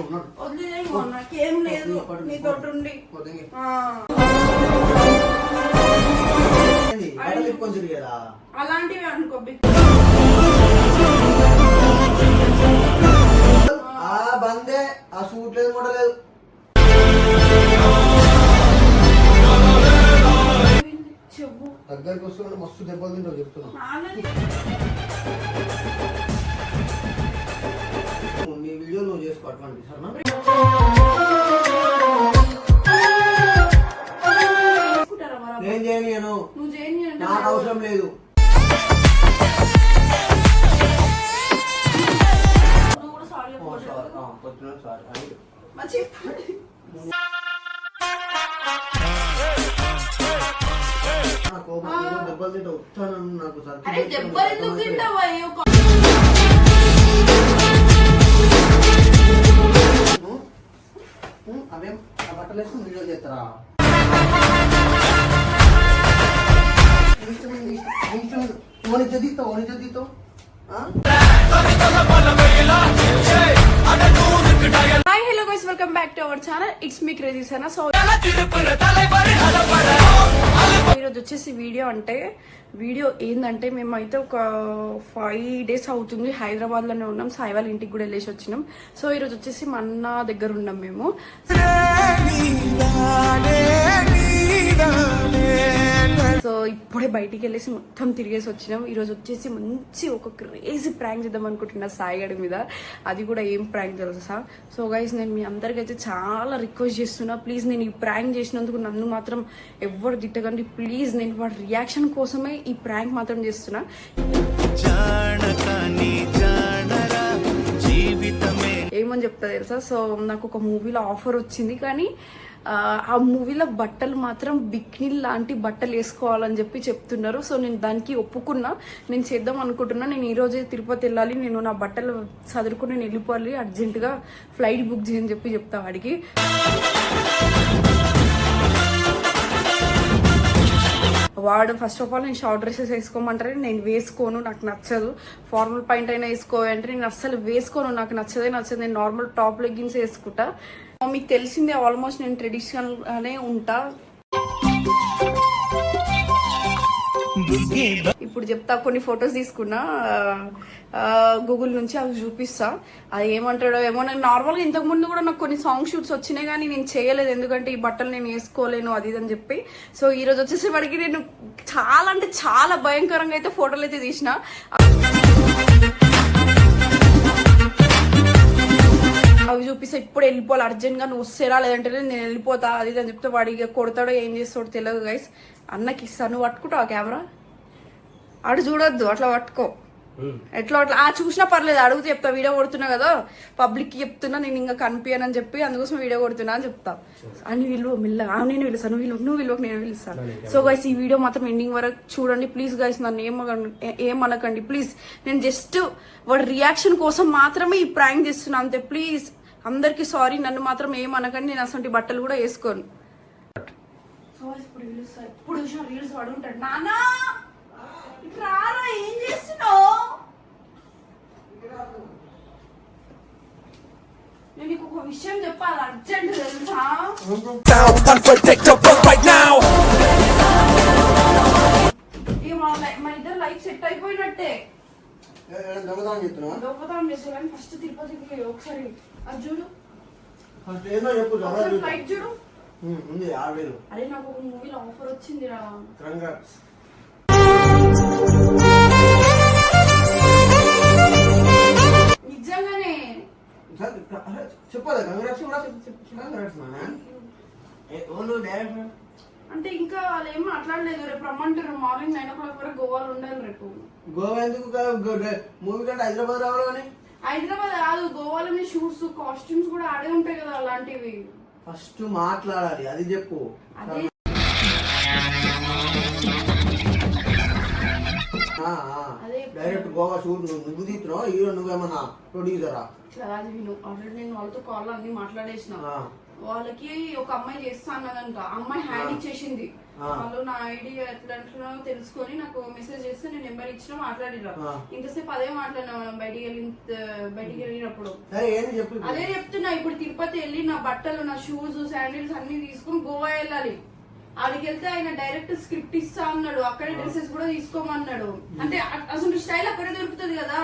ఉన్నాను. వదిలేమో నాకేం లేదు. ఉండి? అలాంటివి అనుకో ఆ బందే ఆ సూట్ లేదు కూడా లేదు. చెవు. దగ్గరికి వస్తున్నా మస్తు దెబ్బలు తింటావు చెప్తున్నా. వీడియో నువ్వు చేసుకో అటువంటి చేస్తారా ఓని ఓని hi hello guys welcome back to our channel it's me crazy Sana so ఈరోజు వచ్చేసి వీడియో అంటే వీడియో ఏంటంటే మేమైతే ఒక ఫైవ్ డేస్ అవుతుంది హైదరాబాద్లోనే ఉన్నాం. సాయి వాళ్ళ ఇంటికి కూడా వెళ్ళేసి వచ్చినాం. సో ఈరోజు వచ్చేసి మా అన్న దగ్గర ఉన్నాం మేము. సో ఇప్పుడే బయటికి వెళ్ళేసి మొత్తం తిరిగేసి వచ్చినాం. ఈరోజు వచ్చేసి మంచి ఒక క్రేజీ ప్రాంక్ చేద్దాం అనుకుంటున్నా సాయిగడి మీద. అది కూడా ఏం ప్రాంక్ తెలుసా? సో గైస్ నేను మీ అందరికైతే చాలా రిక్వెస్ట్ చేస్తున్నా. ప్లీజ్ నేను ఈ ప్రాంక్ చేసినందుకు నన్ను మాత్రం ఎవ్వరు తిట్టకండి. ప్లీజ్ నేను వాడి రియాక్షన్ కోసమే ఈ ప్రాంక్ మాత్రం చేస్తున్నా. అని చెప్తా తెలుసా? సో నాకు ఒక మూవీలో ఆఫర్ వచ్చింది కానీ ఆ, మూవీలో బట్టలు మాత్రం బిక్నిల్ లాంటి బట్టలు వేసుకోవాలని చెప్పి చెప్తున్నారు. సో నేను దానికి ఒప్పుకున్నా. నేను చేద్దాం అనుకుంటున్నా. నేను ఈ రోజే తిరుపతి వెళ్ళాలి. నేను నా బట్టలు చదువుకుని నేను వెళ్ళిపోవాలి. అర్జెంటుగా ఫ్లైట్ బుక్ చేయని చెప్పి చెప్తా వాడికి. వాడు ఫస్ట్ ఆఫ్ ఆల్ నేను షార్ట్ డ్రెస్సెస్ వేసుకోమంటారు నేను వేసుకోను నాకు నచ్చదు. ఫార్మల్ పాయింట్ అయినా వేసుకో అంటే నేను అస్సలు వేసుకోను నాకు నచ్చదే నచ్చదు. నేను నార్మల్ టాప్ లెగ్గిన్స్ వేసుకుంటా. మీకు తెలిసిందే ఆల్మోస్ట్ నేను ట్రెడిషనల్ గానే ఉంటా. ఇప్పుడు చెప్తా కొన్ని ఫొటోస్ తీసుకున్నా గూగుల్ నుంచి అవి చూపిస్తా. అది ఏమంటాడో ఏమో నేను నార్మల్గా ఇంతకు ముందు కూడా నాకు కొన్ని సాంగ్ షూట్స్ వచ్చినాయి కానీ నేను చేయలేదు. ఎందుకంటే ఈ బట్టలు నేను వేసుకోలేను అది ఇది అని చెప్పి. సో ఈ రోజు వచ్చేసేవాడికి నేను చాలా అంటే చాలా భయంకరంగా అయితే ఫోటోలు అయితే తీసిన. అవి చూపిస్తే ఇప్పుడు వెళ్ళిపోవాలి. అర్జెంట్గా నువ్వు వస్తేరా లేదంటే నేను వెళ్ళిపోతా అది అని చెప్తే వాడు ఇక కొడతాడో ఏం చేస్తాడో తెలియదు గైస్ అన్నకి ఇస్తాను నువ్వు పట్టుకుంటావా కెమెరా అడు చూడొద్దు అట్లా పట్టుకో. ఎట్లా అట్లా? ఆ చూసినా పర్లేదు అడుగుతూ చెప్తా వీడియో కొడుతున్నా కదా పబ్లిక్కి చెప్తున్నా నేను ఇంకా కనిపించనని చెప్పి అందుకోసం వీడియో కొడుతున్నా అని చెప్తా. అని వీళ్ళు మెల్లగా "ఆ, నేను పిలుస్తాను నువ్వు వీళ్ళు నువ్వు వీళ్ళకి నేను పిలుస్తాను సో గైస్ ఈ వీడియో మాత్రం ఎండింగ్ వరకు చూడండి ప్లీజ్ గైస్ నన్ను ఏం ఏమనకండి ప్లీజ్ నేను జస్ట్ వాడి రియాక్షన్ కోసం మాత్రమే ఈ ప్రాంక్ చేస్తున్నా అంతే. ప్లీజ్ అందరికి సారీ నన్ను మాత్రం ఏమనకండి నేను అసలు బట్టలు కూడా వేసుకోను. సో ఇప్పుడు పిలుస్తా ఇప్పుడు చూసిన రీల్స్ వాడు ఉంటాడు. నానా ఇటు రారా ఏం చేస్తున్నావు? నేను నీకు ఒక విషయం చెప్పాలి అర్జెంట్ తెలుసా? దొంగతనం చేసే కానీ ఫస్ట్ తిరుపతికి ఒకసారి. అది చూడు. ఫస్ట్ ఏందో చెప్పు ఒకసారి జవాబు ఫ్లైట్ చూడు. ఉంది ఆరు వేలు. అరే నాకు ఒక మూవీలో ఆఫర్ వచ్చింది రా కంగ్రాట్స్ నిజంగానే. చెప్పదా కంగ్రాట్స్ కూడా కంగ్రాట్స్ అంటే ఇంకా వాళ్ళు ఏం మాట్లాడలేదు. రేపు రమ్మంటారు. మార్నింగ్ నైన్ ఓ క్లాక్ వరకు గోవాలో ఉండాలి రేపు. గోవా ఎందుకు మూవీ కంటే హైదరాబాద్ రావాలి కానీ. హైదరాబాద్ కాదు గోవాలోనే షూట్స్ కాస్ట్యూమ్స్ కూడా ఆడే ఉంటాయి కదా అలాంటివి. ఫస్ట్ మాట్లాడాలి అది చెప్పు. అదే. డైరెక్ట్ గోవా షూట్ నువ్వు తీస్తున్నావు హీరో నువ్వేమన్నా ప్రొడ్యూసరా? కాదు విను. ఆల్రెడీ నేను వాళ్ళతో కాల్ అన్ని మాట్లాడేసిన. వాళ్ళకి ఒక అమ్మాయి చేస్తా అన్నదంట. అమ్మాయి హ్యాండ్ ఇచ్చేసింది. వాళ్ళు నా ఐడి ఎట్లా అంటున్నారో తెలుసుకొని నాకు మెసేజ్ చేస్తే నేను నెంబర్ ఇచ్చిన మాట్లాడిరా. ఇంతసేపు అదే మాట్లాడినా మనం బయటికి వెళ్ళి బయటికి వెళ్ళినప్పుడు. అదే చెప్తున్నా ఇప్పుడు తిరుపతి వెళ్ళి నా బట్టలు నా షూస్ శాండిల్స్ అన్ని తీసుకుని గోవా వెళ్ళాలి. ఆడికి వెళ్తే ఆయన డైరెక్ట్ స్క్రిప్ట్ ఇస్తా అన్నాడు. అక్కడే డ్రెస్సెస్ కూడా తీసుకోమన్నాడు. అంటే అసలు స్టైల్ అక్కడే దొరుకుతుంది కదా.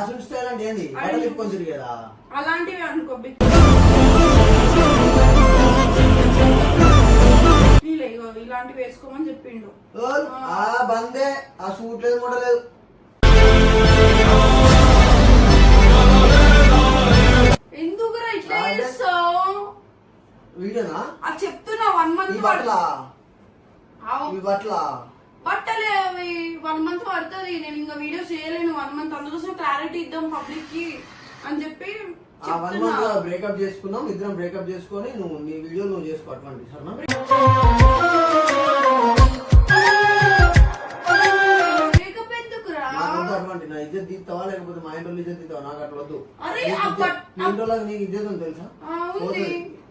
అసలు స్టైల్ అంటే అలాంటివి అనుకో ఆ బందే ఆ సూట్ లేదు కూడా లేదు. ఎందుకురా ఇట్లా అదే. చేస్తావు? వీడియోనా అది చెప్తున్నా వన్ ఈ మంత్ బట్టల? అవు. ఈ బట్టల? బట్టలే అవి వన్ మంత్ పడుతుంది. నేను ఇంకా వీడియో చేయలేను వన్ మంత్ అందుకోసం క్లారిటీ ఇద్దాం పబ్లిక్కి అని చెప్పి ఆ వన్ చెప్తున్నా. మంత్ బ్రేకప్ చేసుకున్నాం ఇద్దరం బ్రేకప్ చేసుకొని నువ్వు నీ వీడియో నువ్వు చేసుకో అటువంటి సరేనా? అటువంటి నా ఇజ్జత్ తీస్తావా లేకపోతే మా ఇంట్లో ఇజ్జత్ తీస్తావా? నాకు అట్లా వద్దు. అరే, నీకు ఆ ఇజ్జత్- బట్- మీ ఇంట్లో నీకు ఇజ్జత్ ఉంది తెలుసా? ఆ, ఉంది. పోతుంది.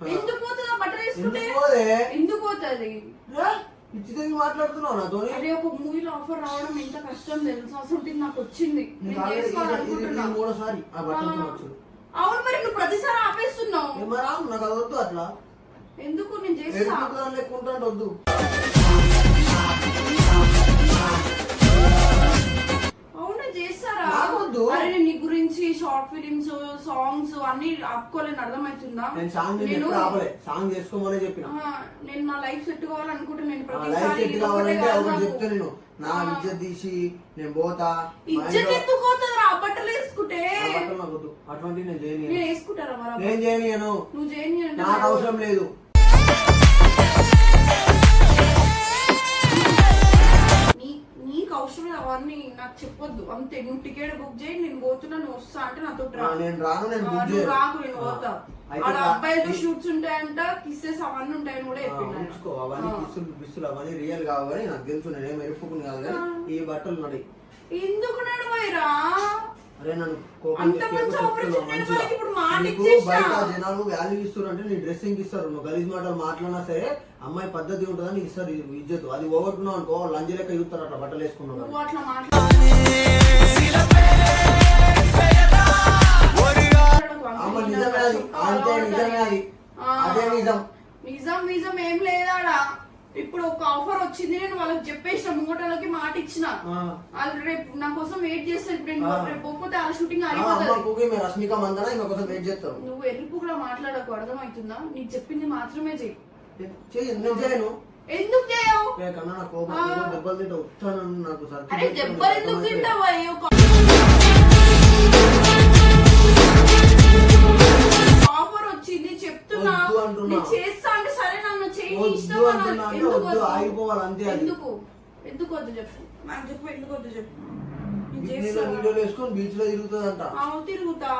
ఆ. ఎందుకు పోతుందా బట్టలు వేసుకుంటే? ఎందుకు పోదే? ఎందుకు పోతుంది? రా, పిచ్చి దగ్గర మాట్లాడుతున్నావు నాతో అదే ఒక మూవీలో ఆఫర్ రావడం ఎంత కష్టం తెలుసు? అసలు నాకు వచ్చింది. నేను చేసుకోవాలనుకుంటున్నా. మూడోసారి ఆ బట్టలతో వచ్చు అవును మరి నువ్వు ప్రతిసారి ఆపేస్తున్నావు. ఏమరా నాకు అది వద్దు అట్లా. ఎందుకు? నేను చేస్తా. లెక్క ఉంటాంటే వద్దు. చేస్తారా? నాకొద్దు. అరే నేను నీ గురించి షార్ట్ ఫిలిమ్స్ సాంగ్స్ అన్ని ఆపుకోలేని అర్థమవుతుందా? నేను సాంగ్ నేను ఎప్పుడు ఆపలే. సాంగ్ చేసుకోమనే చెప్పిన. ఆ, నేను నా లైఫ్ సెట్ కావాలనుకుంటున్నా నేను లైఫ్ ప్రతిసారి సెట్ ఇది ఒకటే కావాలంటే కాదు ఒకటి నాకు. చెప్తే నేను. నా ఆ. ఇజ్జత్ తీసి నేను పోతా. మా ఇజ్జత్ ఇంట్లో- ఎందుకు పోతుందిరా? ఆ బట్టలు వేసుకుంటే. ఆ బట్టలు నాకు వద్దు అటువంటి నేను చేయను నేను వేసుకుంటారా మరి ఆ నేను చేయను నువ్వు చేయని అంటే నాకు అవసరం లేదు. అవసరం అవన్నీ నాకు చెప్పొద్దు అంతే నువ్వు టికెట్ బుక్ చేయి నేను పోతున్నా నువ్వు వస్తా అంటే నాతో నేను రాను నేను బుక్ నువ్వు చేయను రాకు నేను. పోతా రా- అబ్బాయిలతో షూట్స్ ఉంటాయంట కిస్సెస్ అవన్నీ ఉంటాయని కూడా ఆ, చెప్పిండు ఆయన. ఉంచుకో అవన్నీ. పిస్తులు పిస్తులు అవన్నీ రియల్ కావు కానీ నాకు తెలుసు నేనేం ఎరుపుకుని కాదు కానీ ఈ బట్టలు నడి ఎందుకు నడవైరా అరే నన్ను కోపం అంత తెప్పియకు, మంచి చెప్తున్నా opportunity మంచిగా. మనకి ఇప్పుడు నీకు. బయట జనాలు వాల్యూ ఇస్తారు అంటే నీ డ్రెస్సింగ్ ఇస్తారు నువ్వు గలీజ్ మాటలు మాట్లాడినా సరే అమ్మాయి పద్ధతి ఉంటుందని ఇస్తారు ఇది ఇజ్జత్. అది పోగొట్టున్నావు అనుకో లంజ లెక్క చూస్తారు అట్లా బట్టలు వేసుకున్నావు నువ్వు అట్లా అమ్మ నిజమే అది అంతే నిజమే అది ఆ. అదే నిజం. నిజం నిజం ఏం లేదాడా? ఇప్పుడు ఒక ఆఫర్ వచ్చింది నేను వాళ్ళకి చెప్పేసిన ముంగటలకి మాట ఇచ్చిన. వాళ్ళు రేపు నా కోసం వెయిట్ చేస్తారు ఇప్పుడు. రేపు పోతే షూటింగ్ ఆ, అమ్మ అయిపోతుంది రష్మిక మందన కోసం వెయిట్ చేస్తారు? నువ్వు ఎర్రిపుకులా మాట్లాడకు అర్థమవుతుందా? నీకు చెప్పింది మాత్రమే చెయ్యి. చేయను? ఎందుకు చేయవు? ఏ కన్నా నా కోపం దెబ్బలు తింటే నాకు అరే దెబ్బలు ఎందుకు. తింటావా? ఆఫర్ వచ్చింది చెప్తున్నా. నేను చేస్తా అంటే సరే నన్ను అంటే ఎందుకు? ఆగిపోవాలి అంతే. ఎందుకు? ఎందుకు వద్దు చెప్పు. నాకు చెప్పు ఎందుకు వద్దు చెప్పు. వీడియోలు వేసుకొని బీచ్లో తిరుగుతుందంట. ఆ, తిరుగుతా.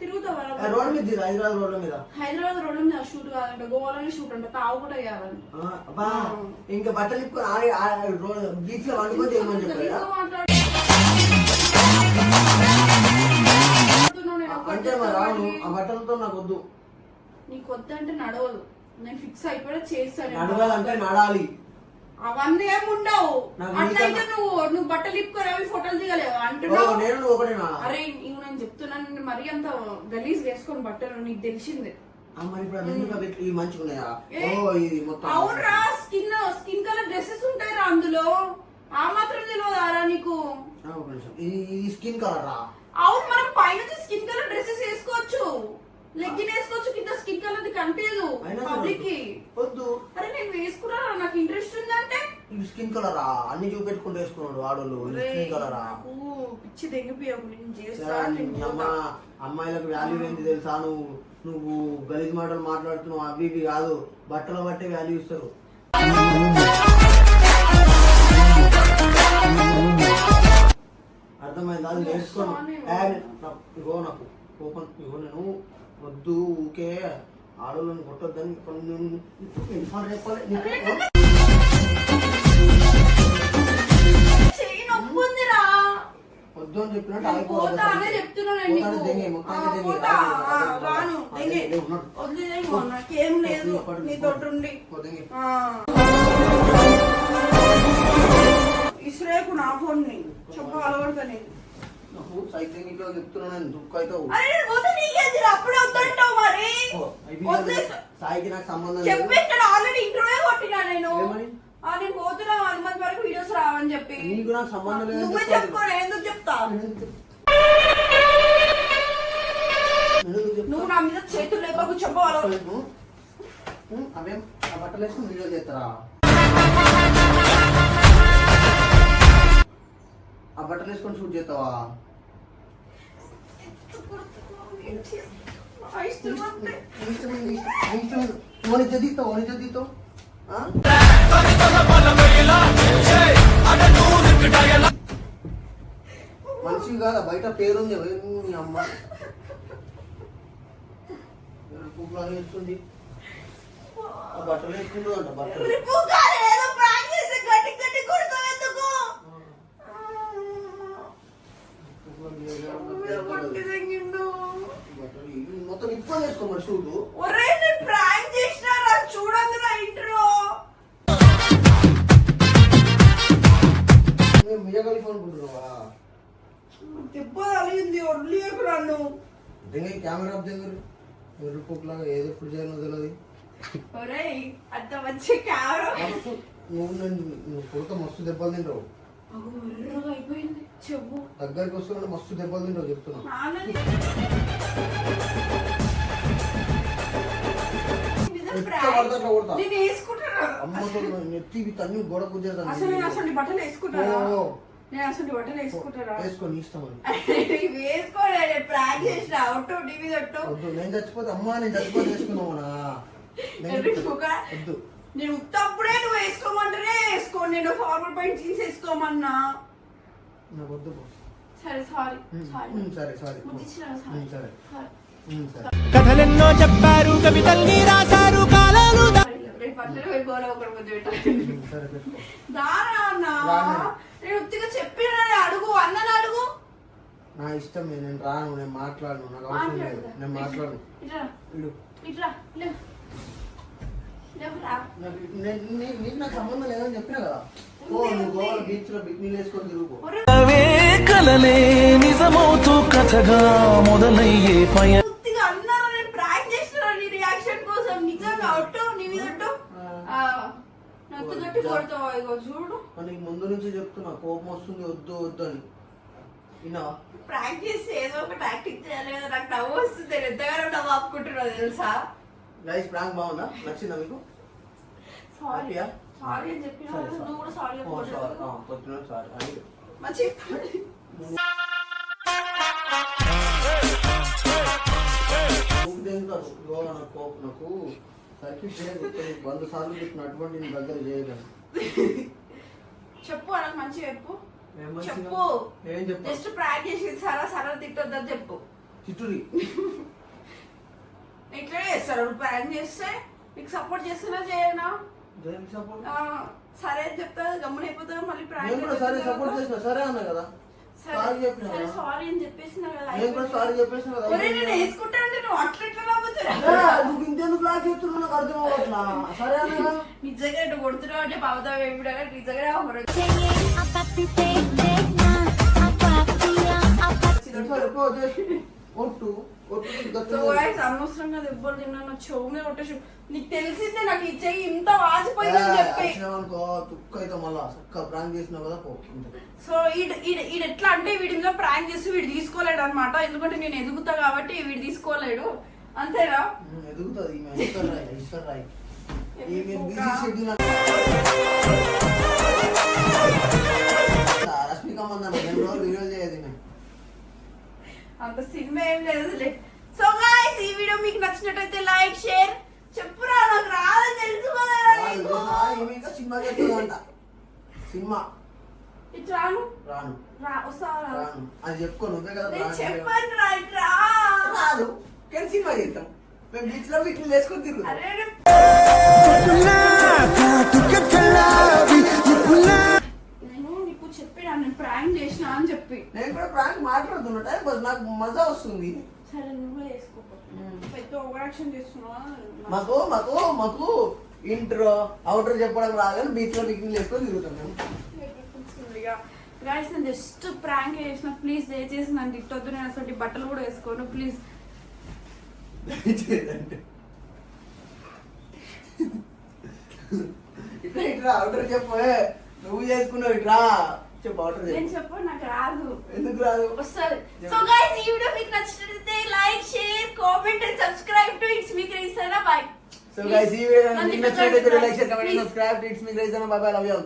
తిరుగుతా ఆ, వరా రోడ్డు మీద హైదరాబాద్ రోడ్ల మీద? హైదరాబాద్ రోడ్ల మీద షూట్ కాదంట. గోవాలోనే షూట్ అంట. తావు కూడా అబ్బా ఇంకా బట్టలు ఇప్పుకొని ఆడి బీచ్లో చెప్పారా. నేను ఒక్కటి అంటే మరి రాను. ఆ బట్టలతో నాకు వద్దు నీకు వద్దంటే నడవదు. నేను ఫిక్స్ అయిపోయి చేస్తాను. నడవాలంటే నడాలి. అవన్నీ ఏమి ఉండవు. నాకు అట్లయితే నువ్వు నువ్వు బట్టలు ఇప్పుకొని అవి ఫోటోలు దిగలేవు? అంటున్నావు. అరే ఇవి నేను చెప్తున్నాను నేను మరీ అంత గలీజ్ వేసుకొని బట్టలు నీకు తెలిసిందే. అవునరా స్కిన్ స్కిన్ కలర్ డ్రెస్సెస్ ఉంటాయి రా అందులో. ఆ మాత్రం తెలియదారా నీకు? Skin colour? రా అవును మనం పైన స్కిన్ కలర్ డ్రెస్సెస్ వేసుకోవచ్చు. లెగ్గిన్ వేసుకోవచ్చు కింద స్కిన్ కలర్ కనిపించదు అయినా సరే పబ్లిక్కి వద్దు. అరే నేను వేసుకున్నా నాకు ఇంట్రెస్ట్ ఉందంటే. స్కిన్ కలరా? అన్ని చూపెట్టుకుంటూ వేసుకున్నాడు ఒరేయ్, స్కిన్ కలరా? పిచ్చి దెంగిపోయావు. నేను చేస్తా. అమ్మాయిలకు వాల్యూ ఏంటి తెలుసా? నువ్వు నువ్వు గలీజ్ మాటలు మాట్లాడుతున్నావు. అవి ఇవి కాదు. బట్టలు బట్టే వాల్యూ ఇస్తారు. అర్థమైంది? అది నేర్చుకోను. ఇగో నాకు కోపం ఇగో నేను వద్దు ఊకే ఆడోళ్ళని కొట్టొద్దని వద్దు అని చెప్పినట్టు నేను ఆగిపో, పోతా అబద్ధాలు అనే చెప్పు. చెప్తున్నాను పోతాను, నీకు. లేదు. పడు, నీతో పడు. ఉండి పో, దెంగే. ఆ. ఇసురేపు నా ఫోన్ని చెప్ప అలవడతా నేను నాకు సైకిల్ ఇంట్లో చెప్తున్నా నేను అవుతావు అప్పుడే వద్దంటావు మరి. సాయికి నాకు సంబంధం లేదు. చెప్పి ఇక్కడ ఆల్రెడీ ఇంటర్వ్యూ కొట్టినా నేను. నేను పోతున్నా వరకు వీడియోస్ రావని చెప్పి. నీకు నాకు సంబంధం లేదని నువ్వే చెప్తాను. చెప్పుకో నేను ఎందుకు చెప్తా? నువ్వు నా మీద చేతులు లేకపోతే చెప్పవాలి నువ్వు, నువ్వు అవేం ఆ బట్టలు వేసుకుని వీడియో చేస్తారా? ఆ బట్టలు వేసుకొని షూట్ చేస్తావా? మనిషి కాదా? బయట పేరుంది. ఎవరు నీ అమ్మ. పువ్వులు వేస్తుంది వేసుకుంటుందంట బట్టలు మొత్తం అంట బట్టలు బట్టలు ఒరే నేను డ్రాయింగ్ చేసినా చూడండి నా ఇంట్లో మియగలి ఫోన్ అనుకుంటున్నావా దెబ్బ తగిలింది వడ్లీయకు నన్ను దగ్గర కెమెరా దగ్గర ఎరుపులాగా ఏది ఎప్పుడు చేయాలో తెలియదు ఒరేయ్ అంత మంచి కెమెరా నువ్వు నేను నువ్వు కొడుక మస్తు దెబ్బలు తింటావు అయిపోయింది. చెవు. దగ్గరికి వస్తున్నా మస్తు దెబ్బలు తింటావు చెప్తున్నా. నాన్నది ఎట్లా పడితే అట్లా కొడతా. నేను వేసుకుంటాను? అమ్మతో నెత్తి ఇవి తన్ని గొడవ అసలు నేను అసలు బట్టలు వేసుకుంటానా. నేను అసలు బట్టలు వేసుకుంటానా? వేసుకో నీ ఇష్టం ప్రాక్ చేసిన. అవుట్ టీవీ తట్టు. వద్దు నేను చచ్చిపోతే అమ్మా నేను చచ్చిపోతే వేసుకున్నావునా నేను ఉత్తప్పుడే నువ్వు వేసుకోమంటేనే వేసుకో. నేను ఫార్మల్ పాయింట్ జీన్స్ వేసుకోమన్నా. నాకు వద్దు పో. సరే సారీ సారీ ఉమ్, సరే సరే కథలెన్నో చెప్పారు కవితల్ని రాశారు కాలాలు అడుగు అన్నని అడుగు నా ఇష్టం నేను రాను నేను మాట్లాడను నాకు అవసరం లేదు? నేను మాట్లాడను నీకు నాకు సంబంధం లేదని చెప్పినా కదా కలలే నిజమవుతూ కథగా మొదలయ్యే పయ మీద నుంచి చెప్తున్నా కోపం వస్తుంది వద్దు వద్దు అని. విన్నావా? ప్రాంక్ చేసి ఏదో ఒకటి యాక్టింగ్ చేయాలి కదా. నాకు నవ్వు వస్తుంది. నేను ఎంతగానో నవ్వు ఆపుకుంటున్నావు తెలుసా? గైస్ ప్రాంక్ బాగుందా? నచ్చిందా మీకు? సారీ హ్యాపీయా? సారీ అని చెప్పిన నువ్వు కూడా సారీ పొద్దున సారీ. అని మంచి నాకు చేయదు వంద సార్లు చెప్పిన అటువంటి నీ దగ్గర చేయగలను చెప్పు నాకు మంచి చెప్పు? చెప్పు. ఏం చెప్పు జస్ట్ ప్రాంక్ చేసి సరా సరా తిట్టొద్దని చెప్పు. చిట్టురి ఇట్లనే చేస్తారు. ప్రాంక్ చేస్తే నీకు సపోర్ట్ చేస్తున్నా చేయనా? సరే అని చెప్తా గమ్మున అయిపోతా మళ్ళీ నేను కూడా సరే సపోర్ట్ చేసిన సరే అన్నా కదా. సారీ చెప్పినా సారీ అని చెప్పేసిన కూడా సారీ చెప్పేసిన కదా ఒరేయ్ నేను బ్లాక్ చేస్తున్నావు? సరే అన్నా నిజంగా ఇటు కొడుతున్నావు అంటే పావుతా వేపుడా ఒట్టు ఒట్టు అనవసరంగా దెబ్బలు తిన్నాను. చెవునే కొట్టేసి నీకు తెలిసిందే నాకు ఇచ్చేయి ఇంత వాసిపోయిందని చెప్పి. అనుకో తుక్క అయితే మళ్ళా తుక్క ప్రాంక్ చేసినావు కదా సో ఈడు ఈడ ఎట్లా అంటే వీడి మీద ప్రాంక్ చేసి వీడు తీసుకోలేడు అనమాట ఎందుకంటే నేను ఎదుగుతా కాబట్టి వీడు తీసుకోలేడు. అంతేనా? ఎదుగుతుంది రష్మిక మందన్న రెండు రోజులు వీడియోలు చేయదు అంత సినిమా ఏం లేదులే. సో గాయ్స్ ఈ వీడియో మీకు నచ్చినట్టయితే లైక్ షేర్ చెప్పురా నాకు రాదని తెలుసు కదా రాదు, నీకు. ఆ, ఈమె ఇంకా సినిమా చెప్తుందంట సినిమా. ఇటు రాను. రాను. రా వస్తావా రాను. అది చెప్పుకో నువ్వే కదా రా ఇటు రాదు. కానీ సినిమా చేద్దాం. మేము బీచ్లో వీటిని వేసుకొని తిరుగుతాం అని చెప్పి. నేను కూడా ప్రాంక్ మాట్లాడుతున్నా టైం పాస్ నాకు మజా వస్తుంది. సరే నువ్వే చేసుకో పెద్ద ఓవరాక్షన్ చేస్తున్నావా మాకు మాకు మాకు ఇంట్రో అవుటర్ చెప్పడం రాగానే బీచ్లో పిక్నిక్ చేసుకొని తిరుగుతాం గాయస్ నేను జస్ట్ ప్రాంక్ చేసిన ప్లీజ్ దయచేసి నన్ను తిట్టొద్దు నేను అసలు బట్టలు కూడా వేసుకోను ప్లీజ్ ఇట్లా ఇట్లా అవుటర్ చెప్పు. నువ్వు చేసుకున్నావు ఇట్లా. నేను చెప్పు చెప్పు? నాకు రాదు. ఎందుకు రాదు? వస్తుంది. సో గైస్ ఈ వీడియో మీకు నచ్చినట్లయితే like share comment and subscribe to it's me క్రైస్తారా bye so guys ఈ వీడియో నచ్చినట్లయితే like share comment subscribe it's me love you